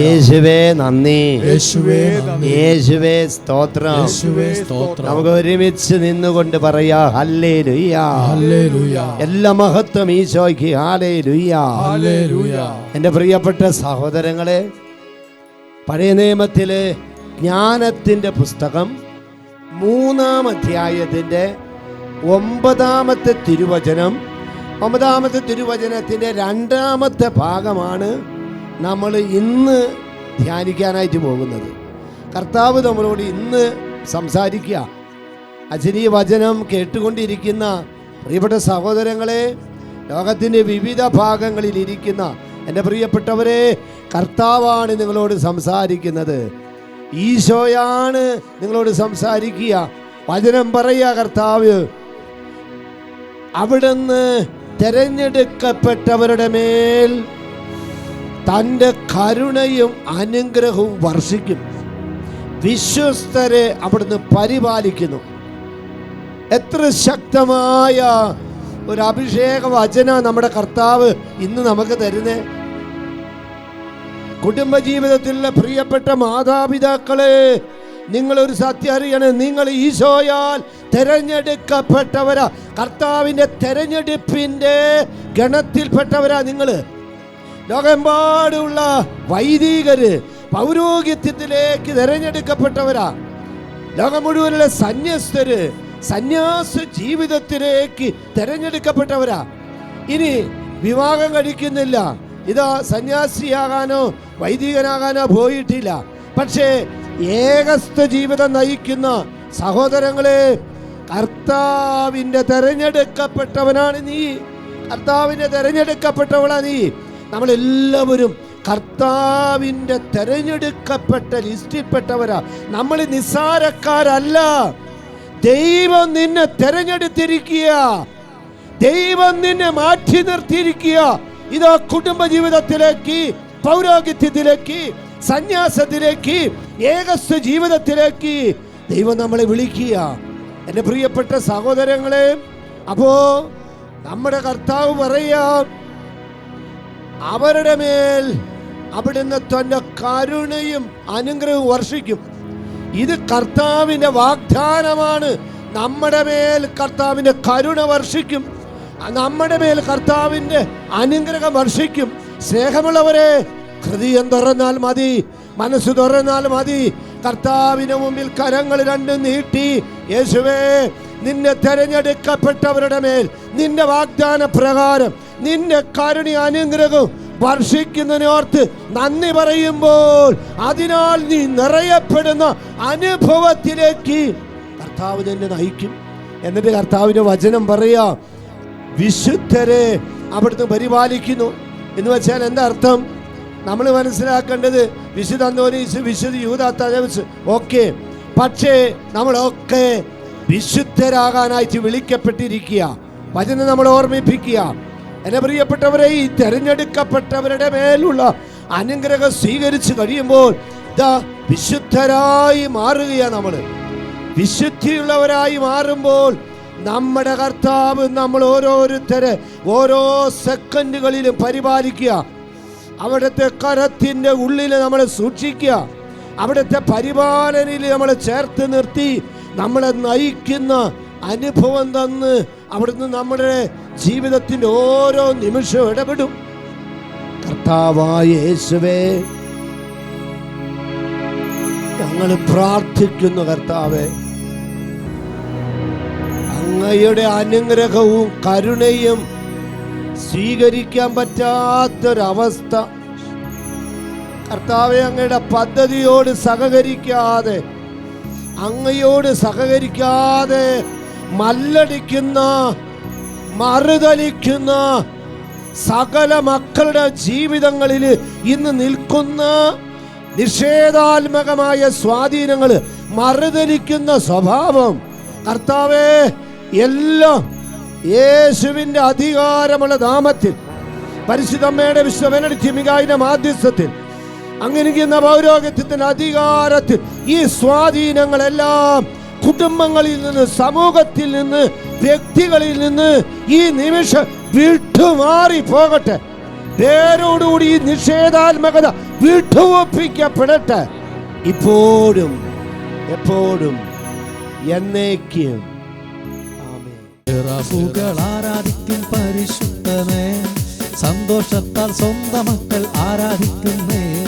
യേശുവേ നന്ദി. യേശുവേ സ്തോത്രം. നമുക്ക് ഒരുമിച്ച് നിന്നുകൊണ്ട് പറയാ ഹല്ലേലൂയ. എല്ലാ മഹത്വം ഈശോയ്ക്ക്. എന്റെ എന്റെ പ്രിയപ്പെട്ട സഹോദരങ്ങളെ പഴയ നിയമത്തിലെ ജ്ഞാനത്തിന്റെ പുസ്തകം മൂന്നാം അധ്യായത്തിന്റെ ഒമ്പതാമത്തെ തിരുവചനം ഒമ്പതാമത്തെ തിരുവചനത്തിന്റെ രണ്ടാമത്തെ ഭാഗമാണ് നമ്മൾ ഇന്ന് ധ്യാനിക്കാനായിട്ട് പോകുന്നത്. കർത്താവ് നമ്മളോട് ഇന്ന് സംസാരിക്കുക. അച്ഛനീ വചനം കേട്ടുകൊണ്ടിരിക്കുന്ന പ്രിയപ്പെട്ട സഹോദരങ്ങളെ ലോകത്തിന്റെ വിവിധ ഭാഗങ്ങളിൽ ഇരിക്കുന്ന എന്റെ പ്രിയപ്പെട്ടവരെ കർത്താവാണ് നിങ്ങളോട് സംസാരിക്കുന്നത്. ഈശോയാണ് നിങ്ങളോട് സംസാരിക്കുക. വചനം പറയുക കർത്താവ്. അവിടുന്ന് തെരഞ്ഞെടുക്കപ്പെട്ടവരുടെ മേൽ തന്റെ കരുണയും അനുഗ്രഹവും വർഷിക്കും. വിശ്വസ്തരെ അവിടുന്ന് പരിപാലിക്കുന്നു. എത്ര ശക്തമായ ഒരു അഭിഷേക വചന നമ്മുടെ കർത്താവ് ഇന്ന് നമുക്ക് തരുന്നേ. കുടുംബജീവിതത്തിലുള്ള പ്രിയപ്പെട്ട മാതാപിതാക്കളെ നിങ്ങളൊരു സത്യം അറിയണം നിങ്ങൾ ഈശോയാൽ തെരഞ്ഞെടുക്കപ്പെട്ടവരാ. കർത്താവിന്റെ തെരഞ്ഞെടുപ്പിന്റെ ഗണത്തിൽപ്പെട്ടവരാ നിങ്ങൾ ലോകമെമ്പാടുള്ള വൈദികര് പൗരോഹിത്യത്തിലേക്ക് തിരഞ്ഞെടുക്കപ്പെട്ടവരാ. ലോകം മുഴുവനുള്ള സന്യസ്തര് സന്യാസ ജീവിതത്തിലേക്ക് തിരഞ്ഞെടുക്കപ്പെട്ടവരാ. ഇനി വിവാഹം കഴിക്കുന്നില്ല. ഇതാ സന്യാസിയാകാനോ വൈദികനാകാനോ പോയിട്ടില്ല. പക്ഷേ ഏകസ്ഥ ജീവിതം നയിക്കുന്ന സഹോദരങ്ങളെ കർത്താവിന്റെ തെരഞ്ഞെടുക്കപ്പെട്ടവനാണ് നീ. കർത്താവിന്റെ തെരഞ്ഞെടുക്കപ്പെട്ടവളാണ് നീ. നമ്മളെല്ലാവരും കർത്താവിന്റെ തെരഞ്ഞെടുക്കപ്പെട്ട ലിസ്റ്റിൽപ്പെട്ടവരാ. നമ്മൾ നിസ്സാരക്കാരല്ല. ദൈവം നിന്നെ തെരഞ്ഞെടുത്തിരിക്കുക. ദൈവം നിന്നെ മാറ്റി നിർത്തിയിരിക്കുക. ഇതാ കുടുംബ ജീവിതത്തിലേക്ക് പൗരോഹിത്യത്തിലേക്ക് സന്യാസത്തിലേക്ക് ഏകസ്വ ജീവിതത്തിലേക്ക് ദൈവം നമ്മളെ വിളിക്കുക. എന്റെ പ്രിയപ്പെട്ട സഹോദരങ്ങളെ അപ്പോ നമ്മുടെ കർത്താവ് പറയാം അവരുടെ മേൽ അവിടുന്ന് തന്റെ കരുണയും അനുഗ്രഹവും വർഷിക്കും. ഇത് കർത്താവിന്റെ വാഗ്ദാനമാണ്. നമ്മുടെ മേൽ കർത്താവിന്റെ കരുണ വർഷിക്കും. നമ്മുടെ മേൽ കർത്താവിന്റെ അനുഗ്രഹം വർഷിക്കും. സ്നേഹമുള്ളവരെ ഹൃദയം തുറന്നാൽ മതി മനസ്സ് തുറന്നാൽ മതി. കർത്താവിന് മുമ്പിൽ കരങ്ങൾ രണ്ടും നീട്ടി യേശുവേ നിന്നെ തെരഞ്ഞെടുക്കപ്പെട്ടവരുടെ മേൽ നിന്റെ വാഗ്ദാന പ്രകാരം നിന്റെ കരുണി അനുഗ്രഹവും വർഷിക്കുന്നതിനോർത്ത് നന്ദി പറയുമ്പോൾ അതിനാൽ നീ നിറയപ്പെടുന്ന അനുഭവത്തിലേക്ക് കർത്താവ് തന്നെ നയിക്കും. എന്നിട്ട് കർത്താവിന്റെ വചനം പറയാ വിശുദ്ധരെ അവിടുന്ന് പരിപാലിക്കുന്നു. എന്ന് വെച്ചാൽ എന്താ അർത്ഥം? നമ്മൾ മനസ്സിലാക്കേണ്ടത് വിശുദ്ധ അന്തോനീസ് വിശുദ്ധ യൂതാത്തവസ് ഓക്കെ. പക്ഷേ നമ്മളൊക്കെ വിശുദ്ധരാകാനായിട്ട് വിളിക്കപ്പെട്ടിരിക്കുക. വചനം നമ്മൾ ഓർമ്മിപ്പിക്കുക. എന്നെ പ്രിയപ്പെട്ടവരെ ഈ തെരഞ്ഞെടുക്കപ്പെട്ടവരുടെ മേലുള്ള അനുഗ്രഹം സ്വീകരിച്ചു കഴിയുമ്പോൾ ഇതാ വിശുദ്ധരായി മാറുകയാണ് നമ്മൾ. വിശുദ്ധിയുള്ളവരായി മാറുമ്പോൾ നമ്മുടെ കർത്താവ് നമ്മൾ ഓരോരുത്തരെ ഓരോ സെക്കൻഡുകളിലും പരിപാലിക്കുക. അവിടുത്തെ കരത്തിന്റെ ഉള്ളിൽ നമ്മളെ സൂക്ഷിക്കുക. അവിടുത്തെ പരിപാലനയിൽ നമ്മളെ ചേർത്ത് നിർത്തി. നമ്മളെ നയിക്കുന്ന അനുഭവം തന്ന് അവിടുന്ന് നമ്മുടെ ജീവിതത്തിന്റെ ഓരോ നിമിഷവും ഇടപെടും. കർത്താവായ യേശുവേ ഞങ്ങൾ പ്രാർത്ഥിക്കുന്നു കർത്താവേ. അങ്ങയുടെ അനുഗ്രഹവും കരുണയും സ്വീകരിക്കാൻ പറ്റാത്തൊരവസ്ഥ. കർത്താവെ അങ്ങയുടെ പദ്ധതിയോട് സഹകരിക്കാതെ അങ്ങയോട് സഹകരിക്കാതെ മല്ലടിക്കുന്ന മറുതലിക്കുന്ന സകല മക്കളുടെ ജീവിതങ്ങളിൽ ഇന്ന് നിൽക്കുന്ന നിഷേധാത്മകമായ സ്വാധീനങ്ങൾ മറുതലിക്കുന്ന സ്വഭാവം. കർത്താവേ എല്ലാം യേശുവിന്റെ അധികാരമുള്ള നാമത്തിൽ പരിശുദ്ധമ്മയുടെ വിശ്വവനടിമികായുടെ മാധ്യസ്ഥത്തിൽ അങ്ങനെയുള്ള പൗരോഗത്യത്തിന്റെ അധികാരത്തിൽ ഈ സ്വാധീനങ്ങളെല്ലാം കുടുംബങ്ങളിൽ നിന്ന് സമൂഹത്തിൽ നിന്ന് വ്യക്തികളിൽ നിന്ന് ഈ നിമിഷം വിട്ടുമാറി പോകട്ടെ. പേരോടുകൂടി ഈ നിഷേധാത്മകത വിട്ടുവപ്പിക്കപ്പെടട്ടെ. ഇപ്പോഴും എപ്പോഴും എന്നേക്കും ചെറാഫുകൾ ആരാധിക്കും പരിശുദ്ധനെ സന്തോഷത്താൽ സ്വന്തം മക്കൾ ആരാധിക്കുന്നേ.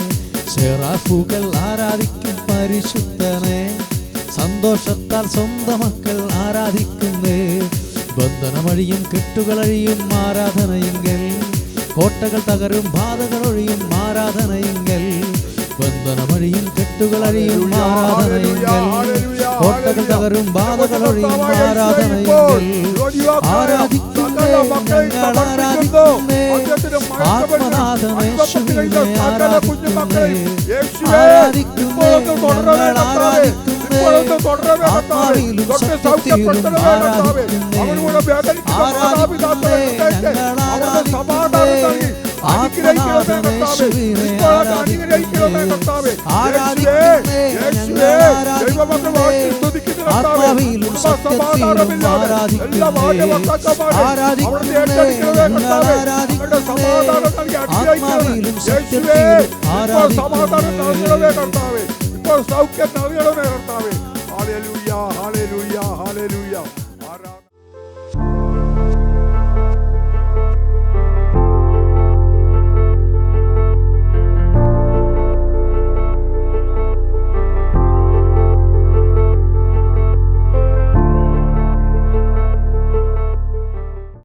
ചെറാഫുകൾ ആരാധിക്കും പരിശുദ്ധനെ സന്തോഷത്താൽ സ്വന്തം മക്കൾ ആരാധിക്കുന്നേ. ബന്ധനമഴിയും കെട്ടുകളഴിയും ആരാധനയെങ്കിൽ. കോട്ടകൾ തകരും ബാധകൾ ഒഴിയും ആരാധനയെങ്കിൽ. ബന്ധനമഴിയും കെട്ടുകളഴിയും ആരാധനയെങ്കിൽ. കോട്ടകൾ തകരും ബാധകൾ ഒഴിയും ആരാധനയെങ്കിൽ ആരാധിക്കുന്നേ ഞങ്ങൾ ആരാധിക്കുന്നേ. ആത്മനാഥമേശുവിനെ ആരാധിക്കുന്നേ. ആരാധിക്കുന്നേ ഞങ്ങൾ ആരാധിക്കുന്നേ. ആത്മാവിലും സത്യത്തിലും ആരാധിക്കുന്നേ. ആരാധിക്കുന്നേ ഞങ്ങൾ ആരാധിക്കുന്നേ. ആരാധിക്കുന്നേ. ആരാധിക്കുന്നേ ഞങ്ങൾ ആരാധിക്കുന്നേ. ആത്മാവിലും സത്യത്തിലും ആരാധിക്കുന്നേ ആരാധിക്കുന്നേ ഞങ്ങൾ ആരാധിക്കുന്നേ ആത്മാവിലും സത്യത്തിലും ആരാധിക്കുന്നേ ഇപ്പോൾ സൗഖ്യം നൽകണമേ കർത്താവേ